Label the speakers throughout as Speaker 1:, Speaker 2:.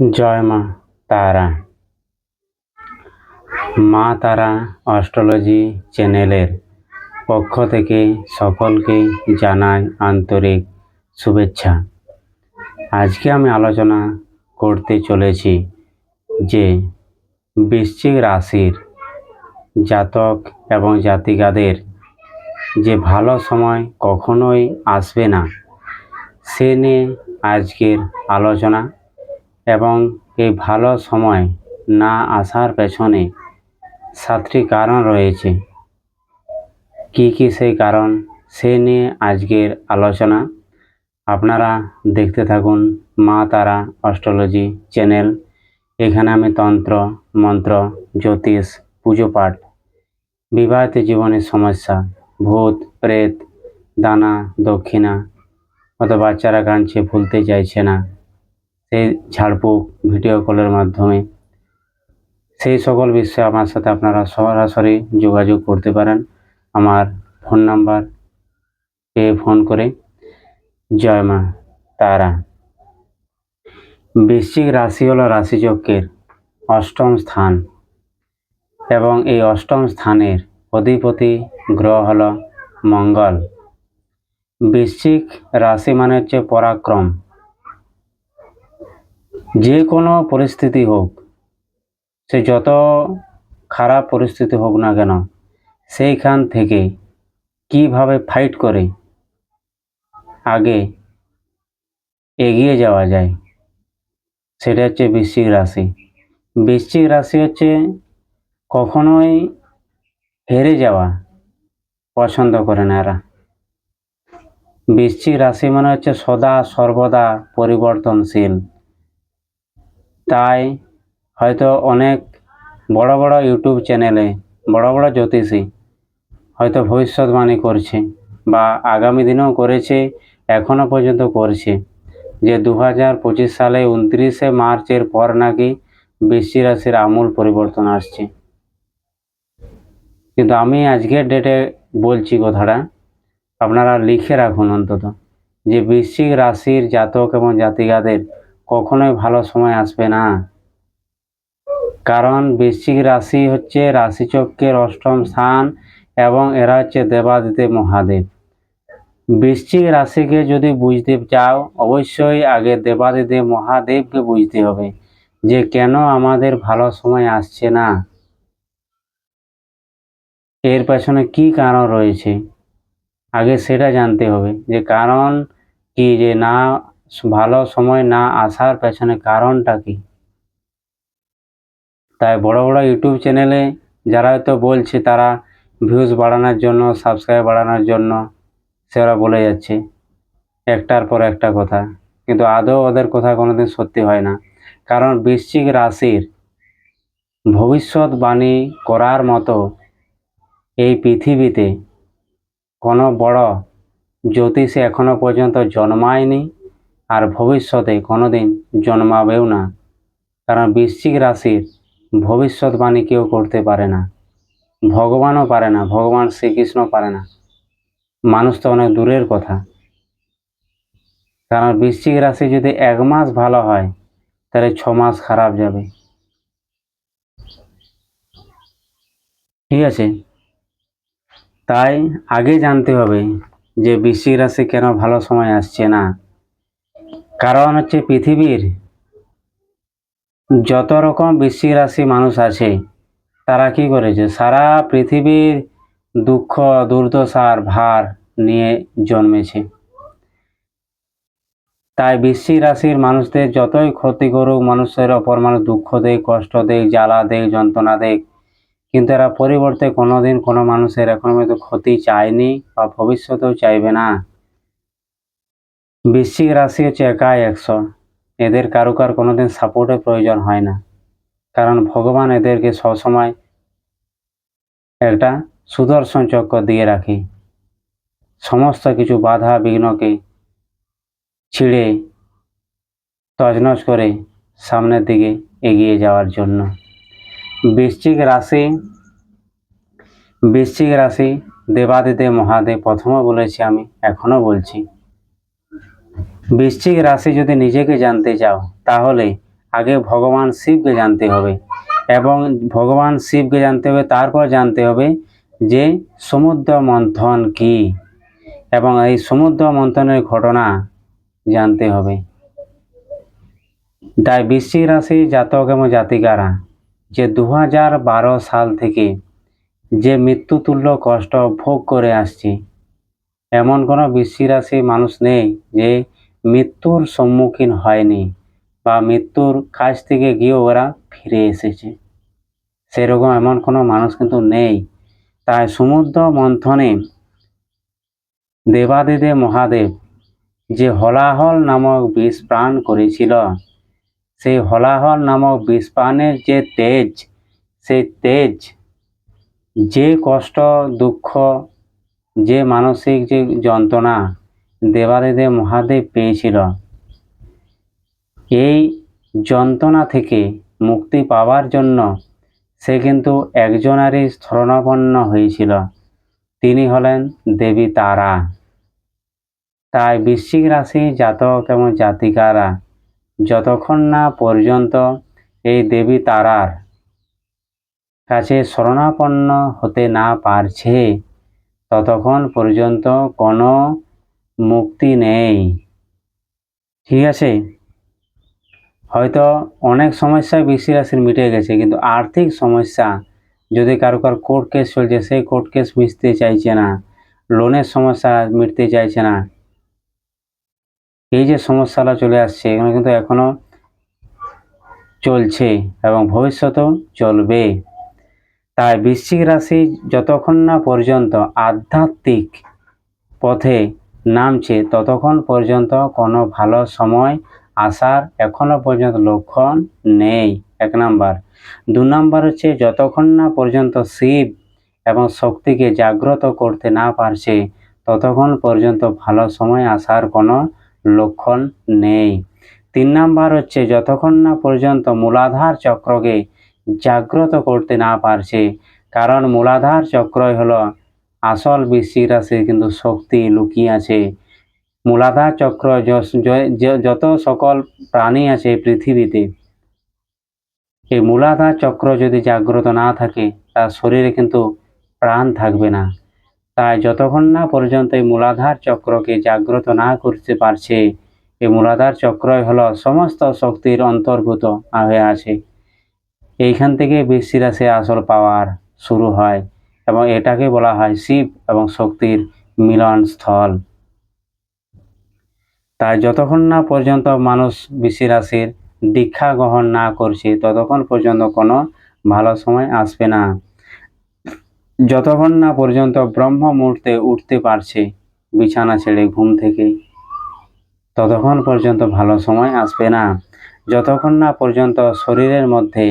Speaker 1: জয় মা তারা। মা তারা অস্ট্রোলজি চ্যানেলের পক্ষ থেকে সকলকে জানাই আন্তরিক শুভেচ্ছা। আজকে আমি আলোচনা করতে চলেছি যে বৃশ্চিক রাশির জাতক এবং জাতিকাদের যে ভালো সময় কখনোই আসবে না, সে নিয়ে আজকের আলোচনা এবং এই ভালো সময় না আসার পেছনে সাতটি কারণ রয়েছে। কি কি সেই কারণ সে নিয়ে আজকের আলোচনা। আপনারা দেখতে থাকুন মা তারা অস্ট্রোলজি চ্যানেল। এখানে আমি তন্ত্র, মন্ত্র, জ্যোতিষ, পুজো পাঠ, বিবাহিত জীবনের সমস্যা, ভূত, প্রেত, দানা, দক্ষিণা অত বাচ্চারা কাঁদছে, ভুলতে চাইছে না। সেই ঝাড়ফুঁক ভিডিও কলের মাধ্যমে। সেই সকল বিষয়ে আমার সাথে আপনারা সরাসরি যোগাযোগ করতে পারেন। আমার ফোন নাম্বার পেয়ে ফোন করে। জয় মা তারা। বৃশ্চিক রাশি হলো রাশিচক্রের অষ্টম স্থান এবং এই অষ্টম স্থানের অধিপতি গ্রহ হলো মঙ্গল। বৃশ্চিক রাশি মানে হচ্ছে পরাক্রম। যে কোনো পরিস্থিতি হোক, সে যত খারাপ পরিস্থিতি হোক না কেন, সেইখান থেকে কীভাবে ফাইট করে, আগে এগিয়ে যাওয়া যায়, সেটা হচ্ছে বৃশ্চিক রাশি। বৃশ্চিক রাশি হচ্ছে কখনোই হেরে যাওয়া পছন্দ করে না এরা। বৃশ্চিক রাশি মানে হচ্ছে সদা সর্বদা পরিবর্তনশীল। তাই হয়তো অনেক বড় বড় ইউটিউব চ্যানেলে, বড় বড় জ্যোতিষী হয়তো ভবিষ্যৎবাণী করছে বা আগামী দিনেও করেছে এখনও পর্যন্ত করছে। যে দু হাজার পঁচিশ সালে উনত্রিশে মার্চের পর নাকি বৃষ্টি রাশির আমূল পরিবর্তন আসছে। কিন্তু আমি আজকের ডেটে বলছি কথাটা, আপনারা লিখে রাখুন অন্তত যে বৃশ্চিক রাশির জাতক এবং জাতিকাদের কখনোই ভালো সময় আসবে না। কারণ বৃশ্চিক রাশি হচ্ছে রাশিচক্রের অষ্টম স্থান এবং এরা হচ্ছে দেবাদিদেব মহাদেব। বৃশ্চিক রাশিকে যদি বুঝতে চাও, অবশ্যই আগে দেবাদিদেব মহাদেবকে বুঝতে হবে যে কেন আমাদের ভালো সময় আসছে না। এর পেছনে কি কারণ রয়েছে? আগে সেটা জানতে হবে যে কারণ কি, যে না ভালো সময় না আসার পেছনে কারণটা কি? তাই বড় বড় ইউটিউব চ্যানেলে যারা হয়তো বলছে তারা ভিউজ বাড়ানোর জন্য সাবস্ক্রাইব বাড়ানোর জন্য, সেরা বলে যাচ্ছে। একটার পর একটা কথা। কিন্তু আদৌ ওদের কথা কোনোদিন সত্যি হয় না। কারণ বৃশ্চিক রাশির ভবিষ্যৎবাণী করার মতো এই পৃথিবীতে কোনো বড় জ্যোতিষে এখনও পর্যন্ত জন্মায়নি। আর ভবিষ্যতে কোনোদিন জন্মাবেও না। কারণ বৃশ্চিক রাশির ভবিষ্যৎবাণী কেউ করতে পারে না। ভগবানও পারে না, ভগবান শ্রীকৃষ্ণ পারে না। মানুষ তো অনেক দূরের কথা। কারণ বৃশ্চিক রাশি যদি এক মাস ভালো হয়, তাহলে ছ মাস খারাপ যাবে। ঠিক আছে। তাই আগে জানতে হবে যে বৃশ্চিক রাশি কেন ভালো সময় আসছে না। কারণ হচ্ছে পৃথিবীর যত রকম বৃশ্চিক রাশি মানুষ আছে, তারা কি করেছে? সারা পৃথিবীর দুঃখ, দুর্দশার ভার নিয়ে জন্মেছে। তাই বৃশ্চিক রাশির মানুষদের যতই ক্ষতি করুক, মানুষের অপর মানুষ দুঃখ দেয়, কষ্ট দেয়, জ্বালা দেয়, যন্ত্রণা দেয়, কিন্তু এরা পরিবর্তে কোনোদিন কোনো মানুষের এখন ক্ষতি চায়নি বা ভবিষ্যতেও চাইবে না। বৃশ্চিক রাশি হচ্ছে একাই একশো। এদের কারও কার কোনোদিন সাপোর্টের প্রয়োজন হয় না। কারণ ভগবান এদেরকে সবসময় একটা সুদর্শন চক্র দিয়ে রাখে। সমস্ত কিছু বাধা বিঘ্নকে ছিঁড়ে তজনজ করে সামনের দিকে এগিয়ে যাওয়ার জন্য। বৃশ্চিক রাশি বৃশ্চিক রাশি দেবাদিদেব মহাদেব প্রথমে বলেছি আমি, এখনও বলছি। বৃশ্চিক রাশি যদি নিজেকে জানতে চাও, তাহলে আগে ভগবান শিবকে জানতে হবে এবং ভগবান শিবকে জানতে হবে, তারপর জানতে হবে যে সমুদ্র মন্থন কি এবং এই সমুদ্র মন্থনের ঘটনা জানতে হবে। তাই বৃশ্চিক রাশি জাতক এবং জাতিকারা, যে দু সাল থেকে যে মৃত্যুতুল্য কষ্ট ভোগ করে আসছে, এমন কোনো বৃশ্চিক রাশি মানুষ নেই যে মৃত্যুর সম্মুখীন হয়নি বা মৃত্যুর কাছ থেকে গিয়ে ওরা ফিরে এসেছে। সেরকম এমন কোনো মানুষ কিন্তু নেই। তাই সমুদ্র মন্থনে দেবাদিদেব মহাদেব যে হলাহল নামক বিষ প্রাণ করেছিল, সেই হলাহল নামক বিষ প্রাণের যে তেজ, সেই তেজ, যে কষ্ট, দুঃখ, যে মানসিক যে যন্ত্রণা দেবাদিদেব মহাদেব পেয়েছিল। এই যন্ত্রণা থেকে মুক্তি পাওয়ার জন্য সে কিন্তু একজনারই শরণাপন্ন হয়েছিল। তিনি হলেন দেবী তারা। তাই বৃশ্চিক রাশি জাতক এবং জাতিকারা যতক্ষণ না পর্যন্ত এই দেবী তারার কাছে শরণাপন্ন হতে না পারছে, ততক্ষণ পর্যন্ত কোনো মুক্তি নেই। ঠিক আছে? হয়তো অনেক সমস্যায় বৃষ্টি রাশির মিটে গেছে, কিন্তু আর্থিক সমস্যা যদি কারও কারও কোর্ট কেস চলছে, সেই কোর্ট কেস মিটতে চাইছে না। লোনের সমস্যা মিটতে চাইছে না। এই যে সমস্যাটা চলে আসছে, এগুলো কিন্তু এখনও চলছে এবং ভবিষ্যতেও চলবে। তাই বৃশ্চিক রাশি যতক্ষণ না পর্যন্ত আধ্যাত্মিক পথে নামছে। ততক্ষণ পর্যন্ত কোনো ভালো সময়, আসার এখনও পর্যন্ত লক্ষণ নেই। এক নাম্বার। দু নাম্বার হচ্ছে, যতক্ষণ না পর্যন্ত শিব এবং শক্তিকে জাগ্রত করতে না পারছে, ততক্ষণ পর্যন্ত ভালো সময় আসার কোনো লক্ষণ নেই। তিন নাম্বার হচ্ছে, যতক্ষণ না পর্যন্ত মূলাধার চক্রকে জাগ্রত করতে না পারছে, কারণ মূলাধার চক্রই হলো আসল বৃশ্চিক রাশি কিন্তু শক্তি লুকিয়ে আছে। মূলাধার চক্র যত সকল প্রাণী আছে পৃথিবীতে, এই মূলাধার চক্র যদি জাগ্রত না থাকে, তার শরীরে কিন্তু প্রাণ থাকবে না। তাই যতক্ষণ না পর্যন্ত এই মূলাধার চক্রকে জাগ্রত না করতে পারছে, এই মূলাধার চক্রই হলো সমস্ত শক্তির অন্তর্ভূত হয়ে আছে। এইখান থেকে বৃষ্টি রাশি আসল পাওয়ার শুরু হয়। এবং এটাকে বলা হয় শিব এবং শক্তির মিলন স্থল। তাই যতক্ষণ না পর্যন্ত মানুষ বৃষ্টি রাশির দীক্ষা গ্রহণ না করছে, ততক্ষণ পর্যন্ত কোনো ভালো সময় আসবে না। যতক্ষণ না পর্যন্ত ব্রহ্ম মুহূর্তে উঠতে পারছে বিছানা ছেড়ে ঘুম থেকে, ততক্ষণ পর্যন্ত ভালো সময় আসবে না। যতক্ষণ না পর্যন্ত শরীরের মধ্যে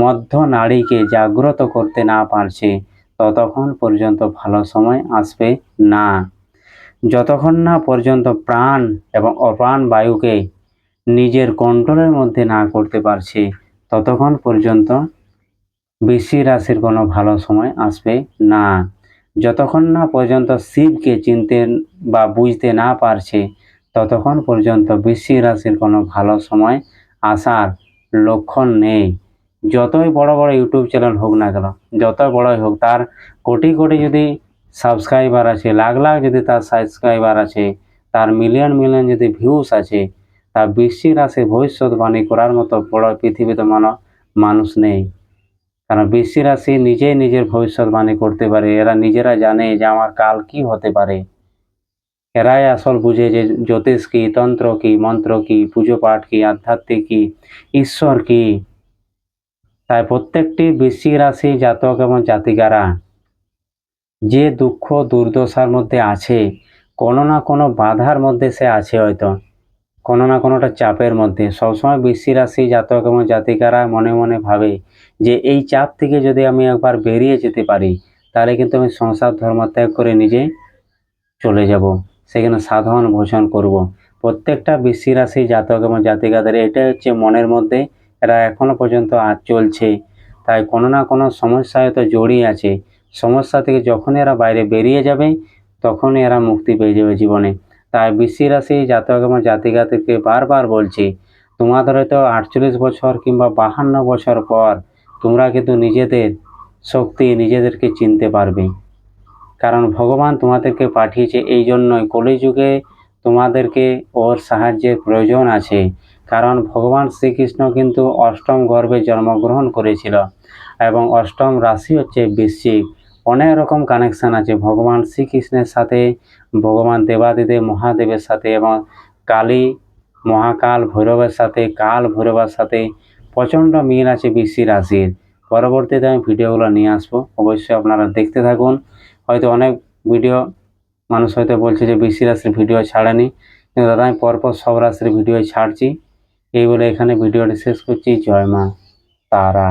Speaker 1: মধ্য নাড়িকে জাগ্রত করতে না পারছে ততক্ষণ পর্যন্ত ভালো সময় আসবে না। যতক্ষণ না পর্যন্ত প্রাণ এবং অপ্রাণ বায়ুকে নিজের কন্ট্রোলের মধ্যে না করতে পারছে, ততক্ষণ পর্যন্ত বৃষ্টি রাশির কোনো ভালো সময় আসবে না। যতক্ষণ না পর্যন্ত শিবকে চিনতে বা বুঝতে না পারছে, ততক্ষণ পর্যন্ত বৃষ্টি রাশির কোনো ভালো সময় আসার লক্ষণ নেই। যতই বড় বড় ইউটিউব চ্যানেল হোক না কেন, যতই বড়ই হোক, তার কোটি কোটি যদি সাবস্ক্রাইবার আছে, লাখ লাখ যদি তার সাবস্ক্রাইবার আছে, তার মিলিয়ন মিলিয়ন যদি ভিউস আছে, তা বৃশ্চিক রাশি ভবিষ্যৎবাণী করার মতো বড় পৃথিবীতে মানব মানুষ নেই। কারণ বৃশ্চিক রাশি নিজেই নিজের ভবিষ্যৎবাণী করতে পারে, এরা নিজেরা জানে যে আমার কাল কি হতে পারে। এরাই আসল বুঝে যে জ্যোতিষ কি, তন্ত্র কি, মন্ত্র কি, পুজো পাঠ কি, আধ্যাত্মিক কি, ঈশ্বর কি। তাই প্রত্যেকটি বৃশ্চিক রাশি জাতক এবং জাতিকারা যে দুঃখ, দুর্দশার মধ্যে আছে, কোনো না কোনো বাধার মধ্যে সে আছে হয়তো। কোনো না কোনোটা চাপের মধ্যে। সবসময় বৃশ্চিক রাশি জাতক এবং জাতিকারা মনে মনে ভাবে যে এই চাপ থেকে যদি আমি একবার বেরিয়ে যেতে পারি, তাহলে কিন্তু আমি সংসার ধর্ম ত্যাগ করে নিজে চলে যাব। সেখানে সাধন, ভোজন করব। প্রত্যেকটা বৃশ্চিক রাশি জাতক এবং জাতিকাদের এটা হচ্ছে মনের মধ্যে এরা এখনও পর্যন্ত আজ চলছে। তাই কোনো না কোনো সমস্যা হয়তো জড়িয়ে আছে। সমস্যা থেকে যখন এরা বাইরে বেরিয়ে যাবে, তখনই এরা মুক্তি পেয়ে যাবে জীবনে। তাই বৃশ্চিক রাশি জাতক এবং জাতিকাদেরকে বারবার বলছি, তোমাদের হয়তো আটচল্লিশ বছর কিংবা বাহান্ন বছর পর তোমরা কিন্তু নিজেদের শক্তি নিজেদেরকে চিনতে পারবে। কারণ ভগবান তোমাদেরকে পাঠিয়েছে এই জন্যই কলিযুগে তোমাদেরকে ওর সাহায্যের প্রয়োজন আছে। কারণ ভগবান শ্রীকৃষ্ণ কিন্তু অষ্টম গর্ভে জন্মগ্রহণ করেছিল এবং অষ্টম রাশি হচ্ছে বৃশ্চিক। অনেক রকম কানেকশান আছে ভগবান শ্রীকৃষ্ণের সাথে, ভগবান দেবাদিদেব, মহাদেবের সাথে এবং কালী মহাকাল ভৈরবের সাথে, কাল ভৈরবের সাথে প্রচণ্ড মিল আছে বৃশ্চিক রাশির। পরবর্তীতে আমি ভিডিওগুলো নিয়ে আসব, অবশ্যই আপনারা দেখতে থাকুন। হয়তো অনেক ভিডিও, মানুষ হয়তো বলছে যে বৃশ্চিক রাশির ভিডিও ছাড়েনি। কিন্তু দাদা, আমি পরপর সব রাশির ভিডিও ছাড়ছি। এই বলে এখানে ভিডিওটি শেষ করছি। জয় মা তারা।